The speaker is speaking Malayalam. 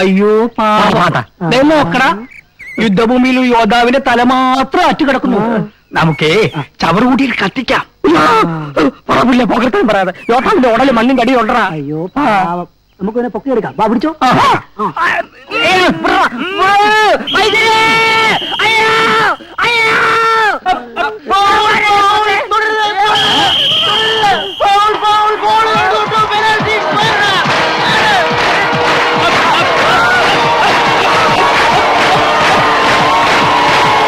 അയ്യോ നോക്കടാ. യുദ്ധഭൂമിയിൽ യോദ്ധാവിന്റെ തല മാത്രം അറ്റു കിടക്കുന്നു നമുക്കേ ചവറുകൂട്ടിയിൽ കത്തിക്കാം. പറമ്പില്ല പകർത്താൻ പറയാതെ യോദ്ധാവിന്റെ ഉടല് മണ്ണും കടി ഉണ്ടടാ അയ്യോ പാവം നമുക്ക് പിന്നെ പൊക്കിയെടുക്കാം വാ പിടിച്ചോ